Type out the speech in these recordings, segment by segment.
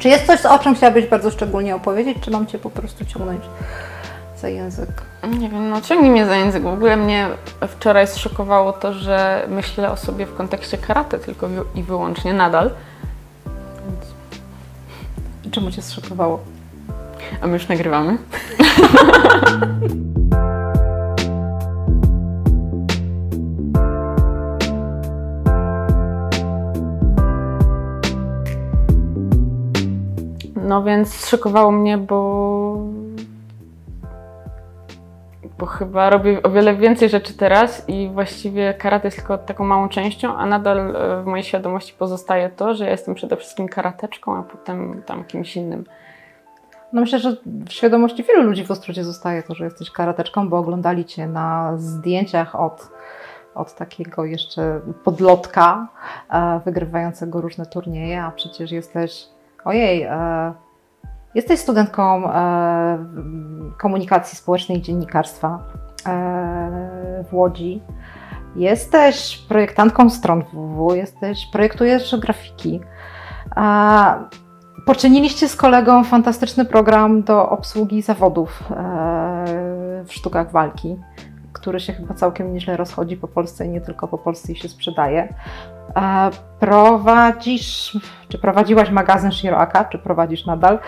Czy jest coś, o czym chciałabyś bardzo szczególnie opowiedzieć, czy mam Cię po prostu ciągnąć za język? Nie wiem, no ciągnij mnie za język. W ogóle mnie wczoraj zszokowało to, że myślę o sobie w kontekście karate tylko i wyłącznie nadal. Czemu Cię zszokowało? A my już nagrywamy. No więc zszokowało mnie, bo bo chyba robię o wiele więcej rzeczy teraz i właściwie karate jest tylko taką małą częścią, a nadal e, w mojej świadomości pozostaje to, że ja jestem przede wszystkim karateczką, a potem tam kimś innym. No myślę, że w świadomości wielu ludzi w Ostrudzie zostaje to, że jesteś karateczką, bo oglądali Cię na zdjęciach od, od takiego jeszcze podlotka e, wygrywającego różne turnieje, a przecież jesteś, ojej, e, jesteś studentką e, komunikacji społecznej i dziennikarstwa e, w Łodzi. Jesteś projektantką stron www, jesteś, projektujesz grafiki. Poczyniliście z kolegą fantastyczny program do obsługi zawodów w sztukach walki, który się chyba całkiem nieźle rozchodzi po Polsce i nie tylko po Polsce i się sprzedaje. Prowadzisz, czy prowadziłaś magazyn Shiroaka, czy prowadzisz nadal?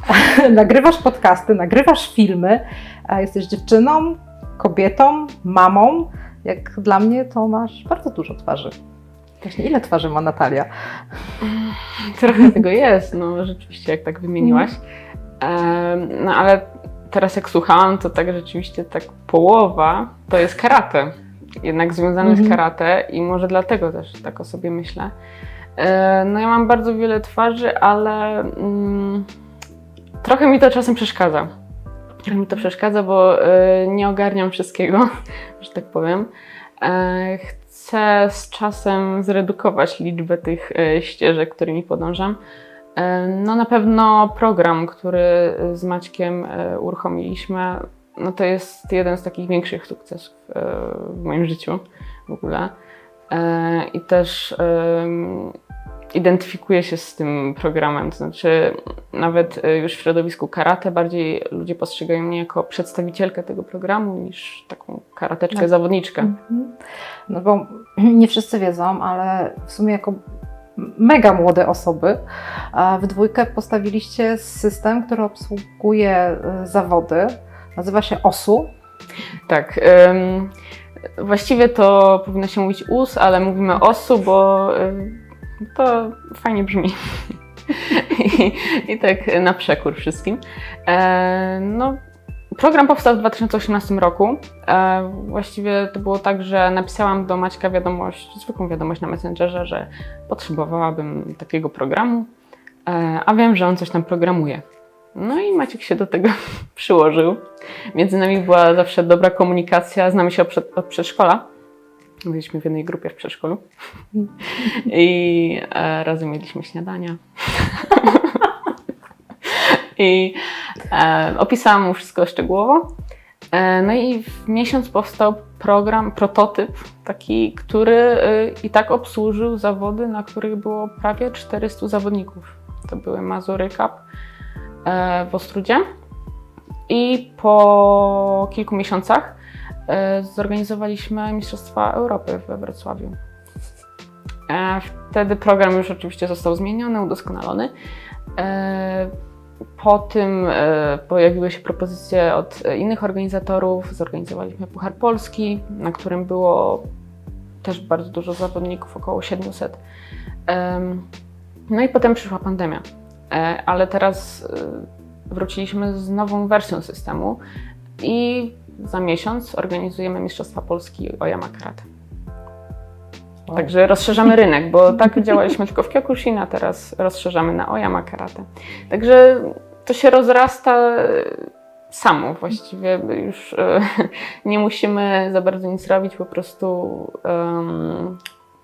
Nagrywasz podcasty, nagrywasz filmy, jesteś dziewczyną, kobietą, mamą. Jak dla mnie to masz bardzo dużo twarzy. Właśnie ile twarzy ma Natalia? Trochę tego jest, no rzeczywiście, jak tak wymieniłaś. Em, No ale teraz jak słuchałam, to tak rzeczywiście tak połowa to jest karate. Jednak związane z Mhm. karate i może dlatego też tak o sobie myślę. E, No ja mam bardzo wiele twarzy, ale mm, trochę mi to czasem przeszkadza. Trochę mi to przeszkadza, bo e, nie ogarniam wszystkiego, że tak powiem. E, Chcę z czasem zredukować liczbę tych e, ścieżek, którymi podążam. E, No na pewno program, który z Maćkiem e, uruchomiliśmy, no to jest jeden z takich większych sukcesów e, w moim życiu w ogóle. E, I też identyfikuję się z tym programem, to znaczy nawet e, już w środowisku karate bardziej ludzie postrzegają mnie jako przedstawicielkę tego programu niż taką karateczkę, Tak. zawodniczkę. Mhm. No bo nie wszyscy wiedzą, ale w sumie jako mega młode osoby w dwójkę postawiliście system, który obsługuje e, zawody. Nazywa się OSU. Tak. em, właściwie to powinno się mówić US, ale mówimy OSU, bo em, to fajnie brzmi. I, I tak na przekór wszystkim. E, no, program powstał w 2018 roku. E, właściwie to było tak, że napisałam do Maćka wiadomość, zwykłą wiadomość na Messengerze, że potrzebowałabym takiego programu, e, a wiem, że on coś tam programuje. No i Maciek się do tego przyłożył. Między nami była zawsze dobra komunikacja, znamy się od, przed, przedszkola. Byliśmy w jednej grupie w przedszkolu. I e, razem mieliśmy śniadania. I opisałam mu wszystko szczegółowo. E, no i w miesiąc powstał program, prototyp, taki, który e, i tak obsłużył zawody, na których było prawie 400 zawodników. To były Mazury Cup e, w Ostrudzie. I po kilku miesiącach e, zorganizowaliśmy Mistrzostwa Europy we Wrocławiu. E, Wtedy program już oczywiście został zmieniony, udoskonalony. Po tym e, pojawiły się propozycje od innych organizatorów. Zorganizowaliśmy Puchar Polski, na którym było też bardzo dużo zawodników, około 700. Em, No i potem przyszła pandemia. E, Ale teraz e, wróciliśmy z nową wersją systemu i za miesiąc organizujemy Mistrzostwa Polski Oyama Karate. Także rozszerzamy rynek, bo tak działaliśmy tylko w Kyokushin, a teraz rozszerzamy na Oyama Karate. Także to się rozrasta samo właściwie. Już e, nie musimy za bardzo nic robić, po prostu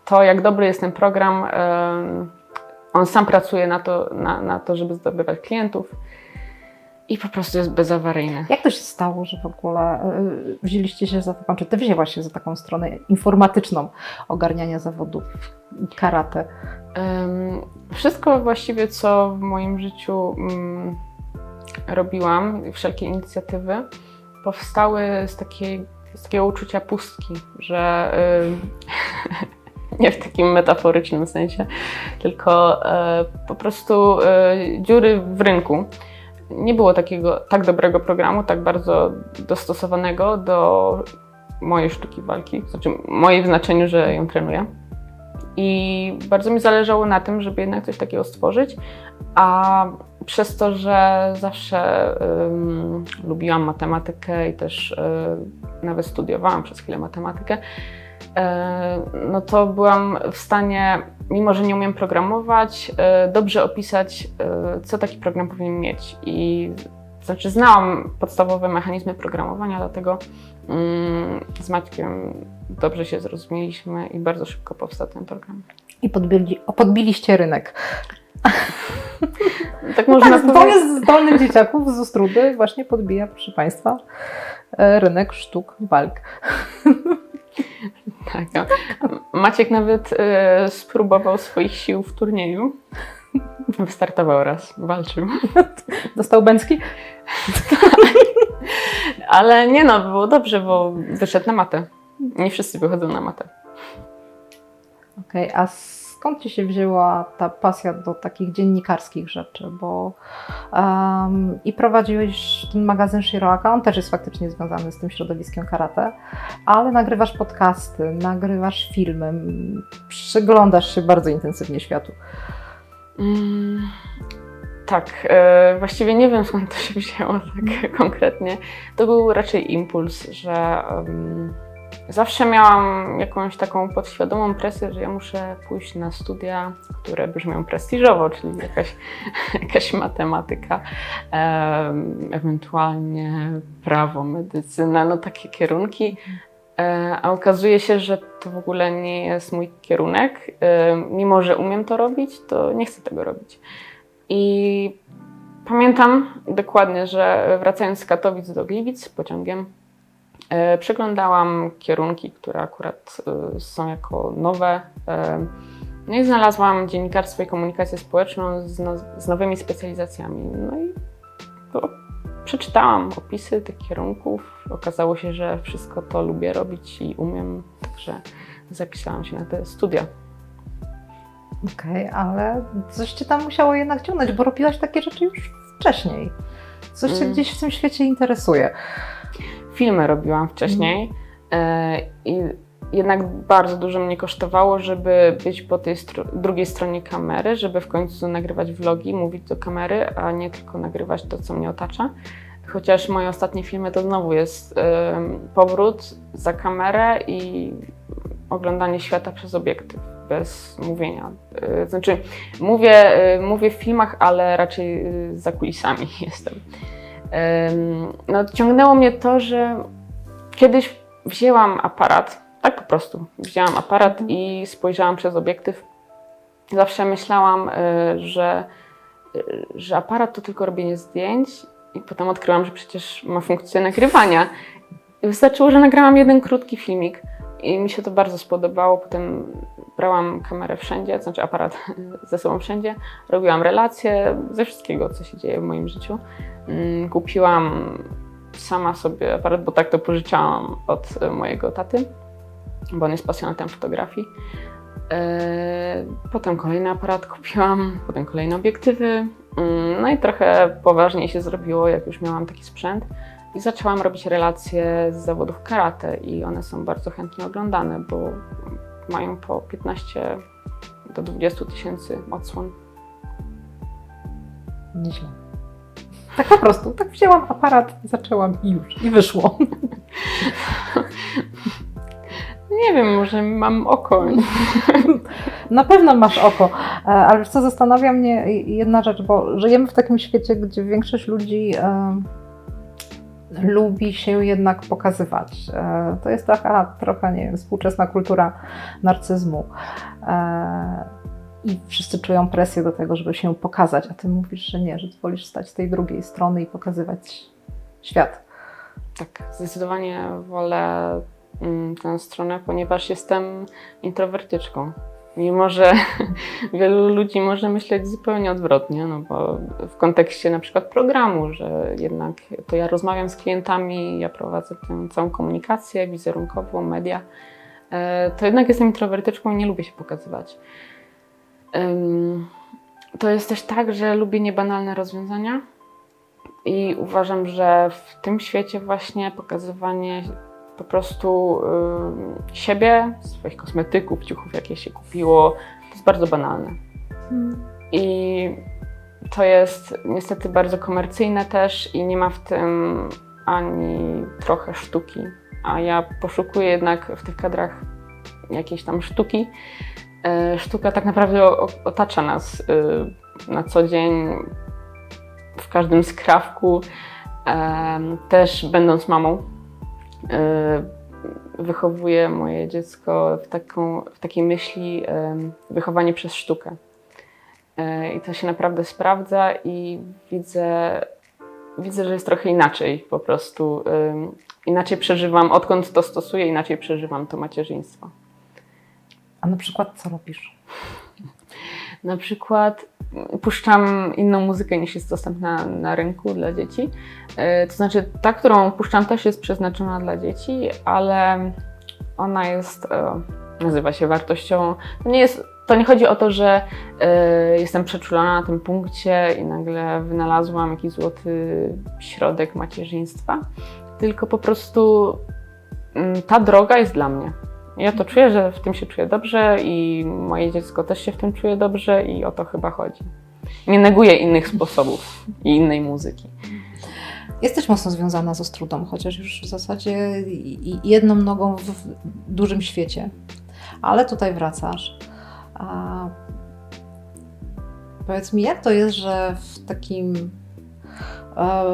to, jak dobry jest ten program, on sam pracuje na to, na, na to żeby zdobywać klientów. I po prostu jest bezawaryjny. Jak to się stało, że w ogóle y, wzięliście się za taką, czy ty wzięłaś się za taką stronę informatyczną ogarniania zawodów karate? Ym, Wszystko właściwie, co w moim życiu mm, robiłam, wszelkie inicjatywy, powstały z, takiej, z takiego uczucia pustki, że ym, nie w takim metaforycznym sensie, tylko e, po prostu e, dziury w rynku. Nie było takiego tak dobrego programu, tak bardzo dostosowanego do mojej sztuki walki, znaczy mojej w znaczeniu, że ją trenuję. I bardzo mi zależało na tym, żeby jednak coś takiego stworzyć, a przez to, że zawsze ym, lubiłam matematykę i też y, nawet studiowałam przez chwilę matematykę, no to byłam w stanie, mimo że nie umiem programować, y, dobrze opisać, y, co taki program powinien mieć. I znaczy znałam podstawowe mechanizmy programowania, dlatego mm, z Maćkiem dobrze się zrozumieliśmy i bardzo szybko powstał ten program. I podbili, podbiliście rynek. Tak No można tak, powiedzieć. dwoje z zdolnych dzieciaków z Ostrudy właśnie podbija, proszę Państwa, e, rynek sztuk walk. Tak, no. Maciek nawet e, spróbował swoich sił w turnieju. Wystartował raz, walczył. Dostał Bęcki? Ale nie no, było dobrze, bo wyszedł na matę. Nie wszyscy wychodzą na matę. Okej, a skąd Ci się wzięła ta pasja do takich dziennikarskich rzeczy? Bo um, i prowadziłeś ten magazyn Shiroaka, on też jest faktycznie związany z tym środowiskiem karate, ale nagrywasz podcasty, nagrywasz filmy, przyglądasz się bardzo intensywnie światu. Mm, tak, e, właściwie nie wiem skąd to się wzięło tak konkretnie. To był raczej impuls, że em, zawsze miałam jakąś taką podświadomą presję, że ja muszę pójść na studia, które brzmią prestiżowo, czyli jakaś, jakaś matematyka, em, ewentualnie prawo, medycyna, no takie kierunki. E, A okazuje się, że to w ogóle nie jest mój kierunek. E, Mimo, że umiem to robić, to nie chcę tego robić. I pamiętam dokładnie, że wracając z Katowic do Gliwic pociągiem, przeglądałam kierunki, które akurat e, są jako nowe. E, No i znalazłam dziennikarstwo i komunikację społeczną z, no, z nowymi specjalizacjami. No i to przeczytałam opisy tych kierunków. Okazało się, że wszystko to lubię robić i umiem, także zapisałam się na te studia. Okej, ale coś Cię tam musiało jednak ciągnąć, bo robiłaś takie rzeczy już wcześniej. Coś Cię Mm. gdzieś w tym świecie interesuje. Filmy robiłam wcześniej e, i jednak bardzo dużo mnie kosztowało, żeby być po tej drugiej stronie kamery, żeby w końcu nagrywać vlogi, mówić do kamery, a nie tylko nagrywać to, co mnie otacza. Chociaż moje ostatnie filmy to znowu jest powrót za kamerę i oglądanie świata przez obiektyw, bez mówienia. E, Znaczy, mówię, e, mówię w filmach, ale raczej za kulisami jestem. No, ciągnęło mnie to, że kiedyś wzięłam aparat, tak po prostu, wzięłam aparat i spojrzałam przez obiektyw. Zawsze myślałam, e, że, e, że aparat to tylko robienie zdjęć i potem odkryłam, że przecież ma funkcję nagrywania. Wystarczyło, że nagrałam jeden krótki filmik i mi się to bardzo spodobało. Potem brałam kamerę wszędzie, znaczy aparat ze sobą wszędzie, robiłam relacje ze wszystkiego, co się dzieje w moim życiu. Mm, Kupiłam sama sobie aparat, bo tak to pożyczałam od mojego taty, bo on jest pasjonatem fotografii. E, Potem kolejny aparat kupiłam, potem kolejne obiektywy. Mm, No i trochę poważniej się zrobiło, jak już miałam taki sprzęt. I zaczęłam robić relacje z zawodów karate i one są bardzo chętnie oglądane, bo mają po 15 do 20 tysięcy odsłon. Nieźle. Tak po prostu, tak wzięłam aparat, zaczęłam i już, i wyszło. Nie wiem, może mam oko. Na pewno masz oko, E, ale co, zastanawia mnie jedna rzecz, bo żyjemy w takim świecie, gdzie większość ludzi e, lubi się jednak pokazywać. E, to jest taka trochę, nie wiem, współczesna kultura narcyzmu. E, i wszyscy czują presję do tego, żeby się pokazać, a ty mówisz, że nie, że ty wolisz stać z tej drugiej strony i pokazywać świat. Tak, zdecydowanie wolę mm, tę stronę, ponieważ jestem introwertyczką. Mimo, że wielu ludzi może myśleć zupełnie odwrotnie, no bo w kontekście na przykład programu, że jednak to ja rozmawiam z klientami, ja prowadzę tę całą komunikację wizerunkową, media, e, to jednak jestem introwertyczką i nie lubię się pokazywać. To jest też tak, że lubię niebanalne rozwiązania i uważam, że w tym świecie właśnie pokazywanie po prostu y, siebie, swoich kosmetyków, ciuchów, jakie się kupiło, to jest bardzo banalne. I to jest niestety bardzo komercyjne też i nie ma w tym ani trochę sztuki. A ja poszukuję jednak w tych kadrach jakiejś tam sztuki. E, Sztuka tak naprawdę o- otacza nas y, na co dzień, w każdym skrawku. Em, Też będąc mamą, y, wychowuję moje dziecko w, taką, w takiej myśli wychowanie przez sztukę. E, I to się naprawdę sprawdza i widzę, widzę, że jest trochę inaczej po prostu. Inaczej przeżywam, odkąd to stosuję, inaczej przeżywam to macierzyństwo. A na przykład co robisz? Na przykład puszczam inną muzykę niż jest dostępna na rynku dla dzieci. E, To znaczy, ta, którą puszczam, też jest przeznaczona dla dzieci, ale ona jest, e, nazywa się wartościową. To nie, jest, to nie chodzi o to, że e, jestem przeczulona na tym punkcie i nagle wynalazłam jakiś złoty środek macierzyństwa, tylko po prostu mm, ta droga jest dla mnie. Ja to czuję, że w tym się czuję dobrze i moje dziecko też się w tym czuje dobrze i o to chyba chodzi. Nie neguję innych sposobów i innej muzyki. Jesteś mocno związana z Ostrudą, chociaż już w zasadzie jedną nogą w w dużym świecie. Ale tutaj wracasz. A powiedz mi, jak to jest, że w takim e,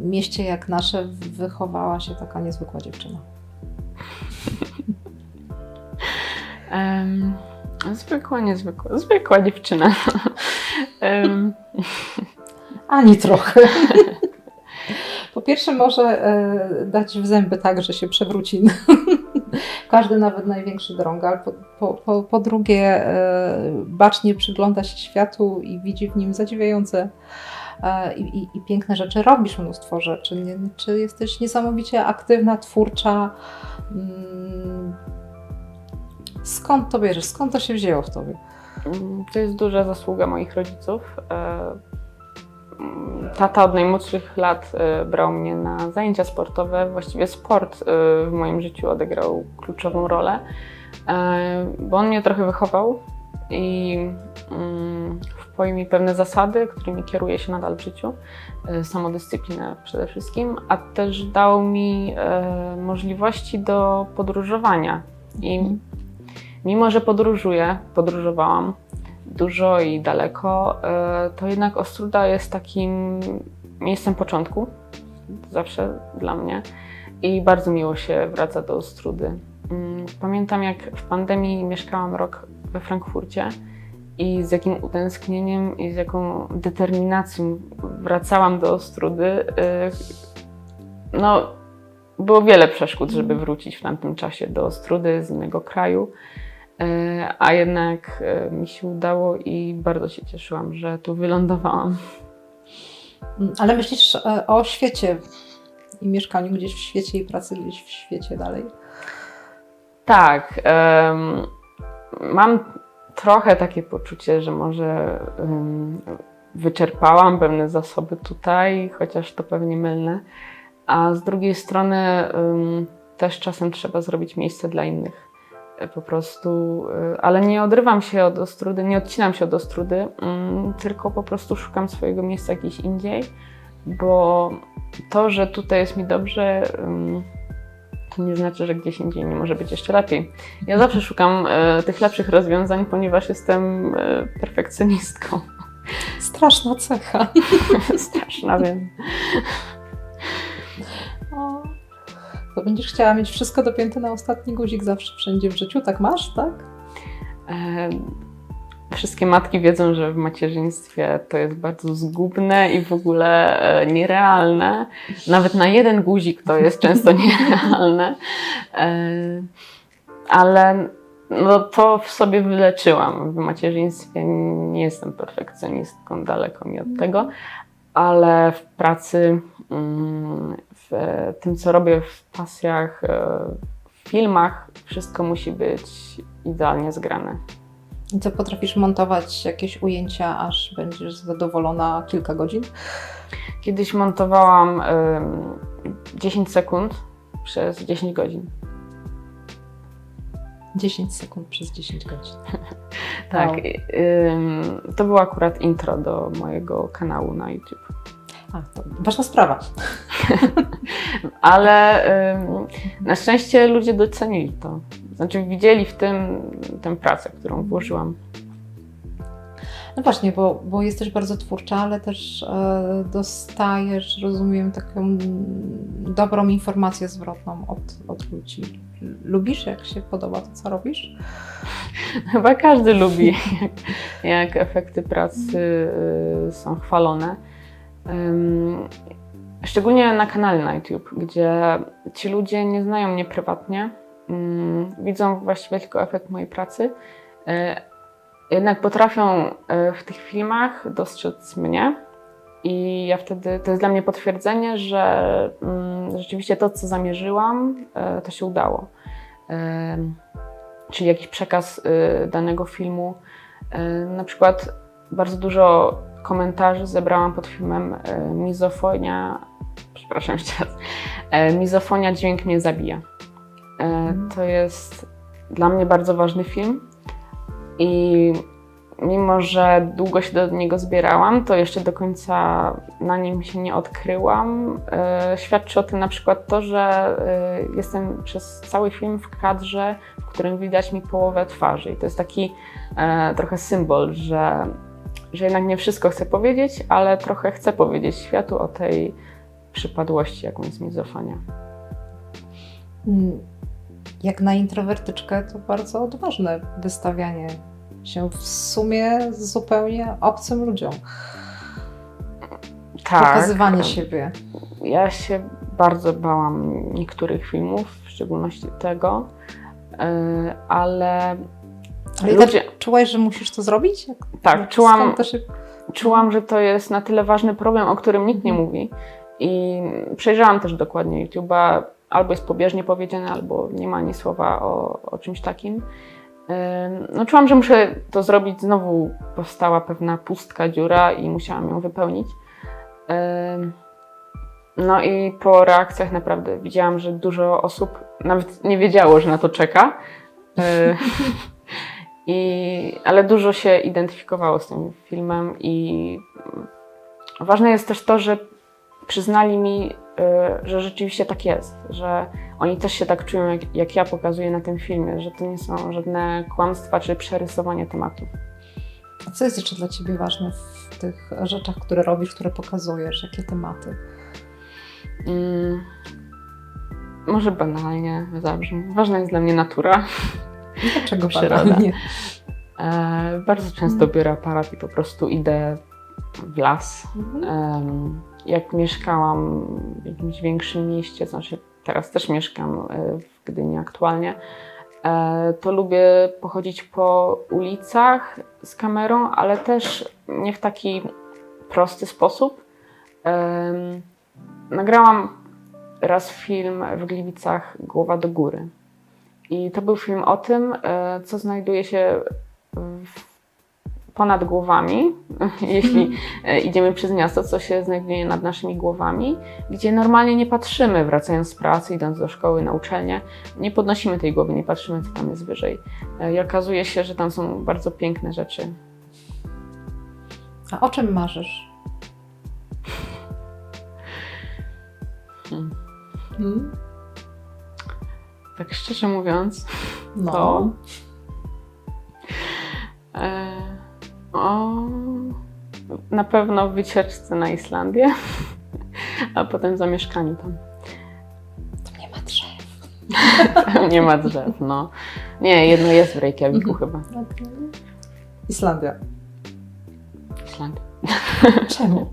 mieście jak nasze wychowała się taka niezwykła dziewczyna? Em, zwykła, niezwykła, zwykła dziewczyna. Em, Ani trochę. Po pierwsze, może e, dać w zęby tak, że się przewróci każdy, nawet największy drągal. Po, po, po, po drugie, e, bacznie przygląda się światu i widzi w nim zadziwiające e, i, i, i piękne rzeczy. Robisz mnóstwo rzeczy. Czy jesteś niesamowicie aktywna, twórcza? Skąd to bierzesz? Skąd to się wzięło w tobie? Mm, To jest duża zasługa moich rodziców. E, Tata od najmłodszych lat e, brał mnie na zajęcia sportowe. Właściwie sport e, w moim życiu odegrał kluczową rolę, bo on mnie trochę wychował i mm, wpoił mi pewne zasady, którymi kieruję się nadal w życiu. Samodyscyplinę przede wszystkim, a też dał mi możliwości do podróżowania. I mimo, że podróżuję, podróżowałam dużo i daleko, e, to jednak Ostruda jest takim miejscem początku, zawsze dla mnie. I bardzo miło się wraca do Ostrudy. Mm, Pamiętam, jak w pandemii mieszkałam rok we Frankfurcie i z jakim utęsknieniem i z jaką determinacją wracałam do Ostrudy. E, No, było wiele przeszkód, żeby wrócić w tamtym czasie do Ostrudy z innego kraju. E, A jednak e, mi się udało i bardzo się cieszyłam, że tu wylądowałam. Ale myślisz e, o świecie i mieszkaniu gdzieś w świecie i pracy gdzieś w świecie dalej? Tak. em, mam trochę takie poczucie, że może em, wyczerpałam pewne zasoby tutaj, chociaż to pewnie mylne. A z drugiej strony em, też czasem trzeba zrobić miejsce dla innych. Po prostu, e, ale nie odrywam się od Ostrudy, nie odcinam się od Ostrudy, mm, tylko po prostu szukam swojego miejsca gdzieś indziej, bo to, że tutaj jest mi dobrze, em, to nie znaczy, że gdzieś indziej nie może być jeszcze lepiej. Ja zawsze szukam e, tych lepszych rozwiązań, ponieważ jestem e, perfekcjonistką. Straszna cecha. Straszna, wiem. O, To będziesz chciała mieć wszystko dopięte na ostatni guzik zawsze wszędzie w życiu, tak masz, tak? Wszystkie matki wiedzą, że w macierzyństwie to jest bardzo zgubne i w ogóle e, nierealne. Nawet na jeden guzik to jest często nierealne. E, Ale no to w sobie wyleczyłam. W macierzyństwie nie jestem perfekcjonistką, daleko mi od tego, ale w pracy, mm, w tym, co robię w pasjach, e, w filmach, wszystko musi być idealnie zgrane. I co potrafisz montować jakieś ujęcia, aż będziesz zadowolona kilka godzin? Kiedyś montowałam ym, 10 sekund przez 10 godzin. 10 sekund przez 10 godzin. Tak. Wow. ym, to było akurat intro do mojego kanału na YouTube. A, to ważna sprawa. Ale na szczęście ludzie docenili to. Znaczy widzieli w tym tę pracę, którą włożyłam. No właśnie, bo, bo jesteś bardzo twórcza, ale też e, dostajesz, rozumiem, taką dobrą informację zwrotną od, od ludzi. Lubisz, jak się podoba to, co robisz? Chyba każdy lubi, jak, jak efekty pracy y, są chwalone. Szczególnie na kanale na YouTube, gdzie ci ludzie nie znają mnie prywatnie, ym, widzą właściwie tylko efekt mojej pracy, y, jednak potrafią y, w tych filmach dostrzec mnie. I ja wtedy, to jest dla mnie potwierdzenie, że ym, rzeczywiście to, co zamierzyłam, y, to się udało. Czyli jakiś przekaz danego filmu. Na przykład bardzo dużo komentarzy zebrałam pod filmem y, Mizofonia, przepraszam jeszcze raz, y, Mizofonia Dźwięk mnie zabija. Y, To jest dla mnie bardzo ważny film i mimo, że długo się do niego zbierałam, to jeszcze do końca na nim się nie odkryłam. Świadczy o tym na przykład to, że jestem przez cały film w kadrze, w którym widać mi połowę twarzy. I to jest taki e, trochę symbol, że, że jednak nie wszystko chcę powiedzieć, ale trochę chcę powiedzieć światu o tej przypadłości, jaką jest mizofonia. Mm, Jak na introwertyczkę to bardzo odważne wystawianie się w sumie zupełnie obcym ludziom. Pokazywanie siebie. Ja się bardzo bałam niektórych filmów, w szczególności tego, e, ale Ale ludzie, tak czułaś, że musisz to zrobić? Tak, jak czułam, się... czułam, że to jest na tyle ważny problem, o którym nikt nie mówi. I przejrzałam też dokładnie YouTube'a, albo jest pobieżnie powiedziane, albo nie ma ani słowa o, o czymś takim. No, czułam, że muszę to zrobić. Znowu powstała pewna pustka, dziura i musiałam ją wypełnić. No i po reakcjach naprawdę widziałam, że dużo osób nawet nie wiedziało, że na to czeka. I, ale dużo się identyfikowało z tym filmem i ważne jest też to, że przyznali mi, y, że rzeczywiście tak jest, że oni też się tak czują, jak, jak ja pokazuję na tym filmie, że to nie są żadne kłamstwa czy przerysowanie tematu. A co jest jeszcze dla Ciebie ważne w tych rzeczach, które robisz, które pokazujesz? Jakie tematy? Mm, może banalnie zabrzmi. Ważna jest dla mnie natura. Dlaczego Przyroda. banalnie? E, bardzo często biorę aparat i po prostu idę w las. Em, Jak mieszkałam w jakimś większym mieście, znaczy teraz też mieszkam e, w Gdyni aktualnie, e, to lubię pochodzić po ulicach z kamerą, ale też nie w taki prosty sposób. Nagrałam raz film w Gliwicach Głowa do góry. I to był film o tym, e, co znajduje się ponad głowami, jeśli e, idziemy przez miasto, co się znajduje nad naszymi głowami, gdzie normalnie nie patrzymy, wracając z pracy, idąc do szkoły, na uczelnię, nie podnosimy tej głowy, nie patrzymy, co tam jest wyżej. E, I okazuje się, że tam są bardzo piękne rzeczy. A o czym marzysz? Hmm. Hmm? Tak szczerze mówiąc, No. To? e, o, na pewno wycieczce na Islandię, a potem zamieszkaniu tam. To nie ma drzew. Tam nie ma drzew, no. Nie, jedno jest w Reykjaviku chyba. Islandia. Islandia. Czemu?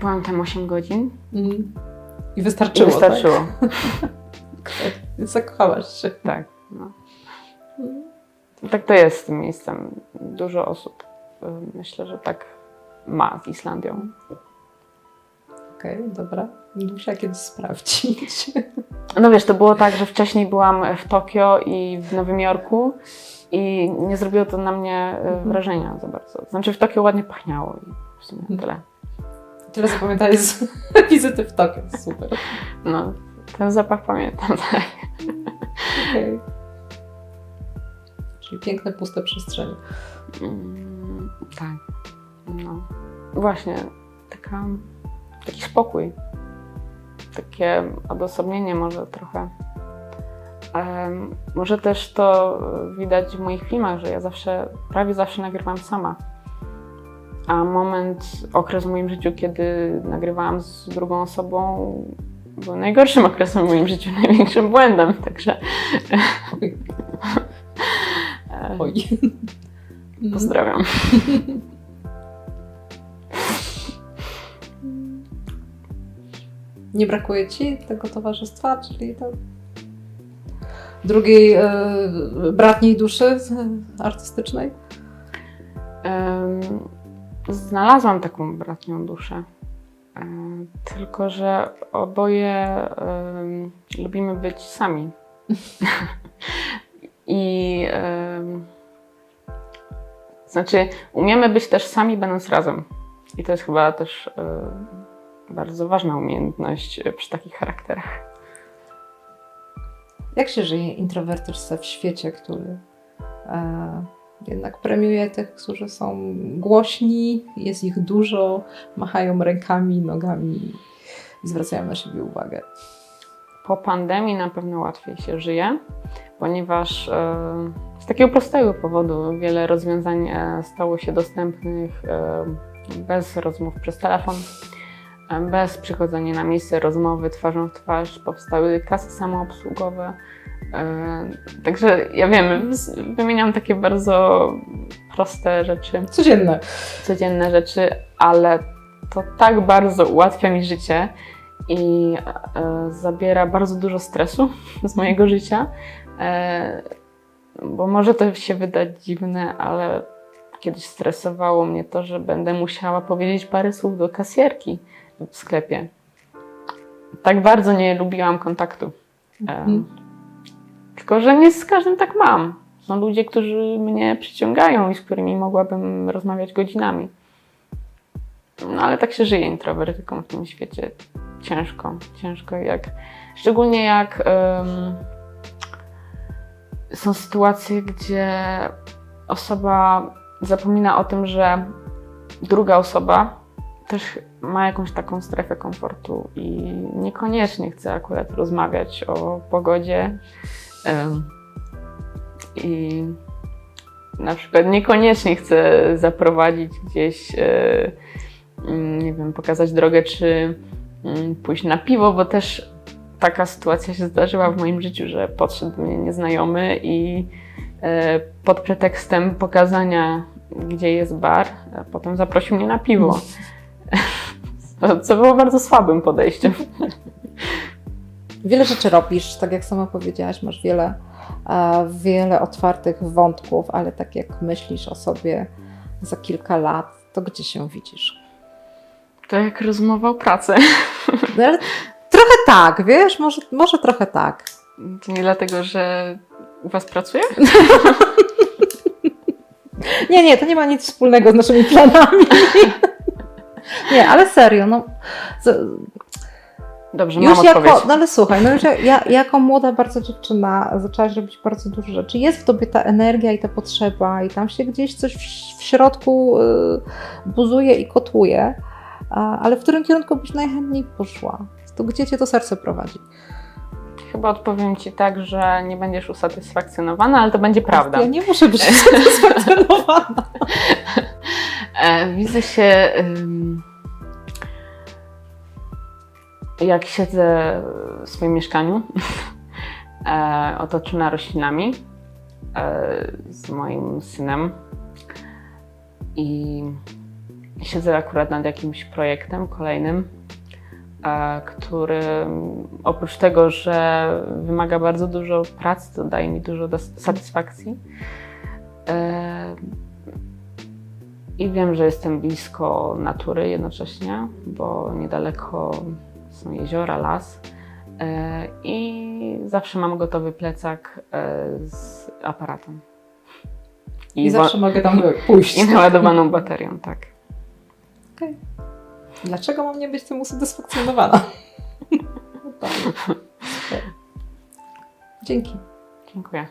Byłam tam 8 godzin Mm. I i wystarczyło. wystarczyło. Tak? Zakochałaś się. Tak. no. Tak to jest z tym miejscem. Dużo osób y, myślę, że tak ma z Islandią. Okej, dobra. Muszę kiedyś sprawdzić. No wiesz, to było tak, że wcześniej byłam w Tokio i w Nowym Jorku i nie zrobiło to na mnie y, Mhm. wrażenia za bardzo. Znaczy w Tokio ładnie pachniało i w sumie Mhm. tyle. Tyle zapamiętałeś z wizyty w Tokio. Super. No, ten zapach pamiętam, tak. Okej. Czyli piękne, puste przestrzenie. Mm, tak. No. Właśnie, taka, taki spokój. Takie odosobnienie może trochę. Em, może też to widać w moich filmach, że ja zawsze, prawie zawsze nagrywam sama. A moment, okres w moim życiu, kiedy nagrywałam z drugą osobą, był najgorszym okresem w moim życiu, największym błędem. Także. Oj. Oj. Pozdrawiam. Nie brakuje ci tego towarzystwa, czyli to drugiej e, bratniej duszy artystycznej? Em, znalazłam taką bratnią duszę. Em, tylko, że oboje em, lubimy być sami. I em, znaczy, umiemy być też sami, będąc razem. I to jest chyba też em, bardzo ważna umiejętność e, przy takich charakterach. Jak się żyje introwertyczce w świecie, który e, jednak premiuje tych, którzy są głośni, jest ich dużo, machają rękami, nogami i zwracają na siebie uwagę? Po pandemii na pewno łatwiej się żyje, ponieważ e, z takiego prostego powodu wiele rozwiązań e, stało się dostępnych e, bez rozmów przez telefon, bez przychodzenia na miejsce rozmowy twarzą w twarz. Powstały kasy samoobsługowe. E, Także ja wiem, wymieniam takie bardzo proste rzeczy Codzienne. codzienne rzeczy, ale to tak bardzo ułatwia mi życie i e, zabiera bardzo dużo stresu z mojego życia. E, bo może to się wydać dziwne, ale kiedyś stresowało mnie to, że będę musiała powiedzieć parę słów do kasjerki w sklepie. Tak bardzo nie lubiłam kontaktu. Mhm. Tylko, że nie z każdym tak mam. Są ludzie, którzy mnie przyciągają i z którymi mogłabym rozmawiać godzinami. No ale tak się żyje introwertyką w tym świecie. Ciężko, ciężko jak. Szczególnie jak em, są sytuacje, gdzie osoba zapomina o tym, że druga osoba też ma jakąś taką strefę komfortu i niekoniecznie chce akurat rozmawiać o pogodzie. I na przykład niekoniecznie chce zaprowadzić gdzieś, e, mm, nie wiem, pokazać drogę, czy mm, pójść na piwo, bo też taka sytuacja się zdarzyła w moim życiu, że podszedł do mnie nieznajomy i e, pod pretekstem pokazania, gdzie jest bar, potem zaprosił mnie na piwo. Co- było bardzo słabym podejściem. Wiele rzeczy robisz, tak jak sama powiedziałaś, masz wiele, e, wiele otwartych wątków, ale tak jak myślisz o sobie za kilka lat, to gdzie się widzisz? To jak rozmowa o pracy. No, ale trochę tak, wiesz, może, może trochę tak. To nie dlatego, że u Was pracuję? Nie, nie, to nie ma nic wspólnego z naszymi planami. Nie, ale serio, no. Dobrze, mam Już odpowiedź. jako, no ale słuchaj, no już ja, ja, jako młoda bardzo dziewczyna zaczęłaś robić bardzo dużo rzeczy. Jest w tobie ta energia i ta potrzeba, i tam się gdzieś coś w, w środku y, buzuje i kotuje, a, ale w którym kierunku byś najchętniej poszła? To gdzie cię to serce prowadzi? Chyba odpowiem Ci tak, że nie będziesz usatysfakcjonowana, ale to będzie prawda. Ja nie muszę być usatysfakcjonowana. E, widzę się, jak siedzę w swoim mieszkaniu, e, otoczona roślinami e, z moim synem i siedzę akurat nad jakimś projektem kolejnym, który oprócz tego, że wymaga bardzo dużo pracy, to daje mi dużo satysfakcji. I wiem, że jestem blisko natury jednocześnie, bo niedaleko są jeziora, las. E, I zawsze mam gotowy plecak e, z aparatem. I, wa- zawsze mogę tam pójść. I naładowaną baterią, tak. Dlaczego mam nie być tym usatysfakcjonowana? No tak. Dzięki. Dziękuję.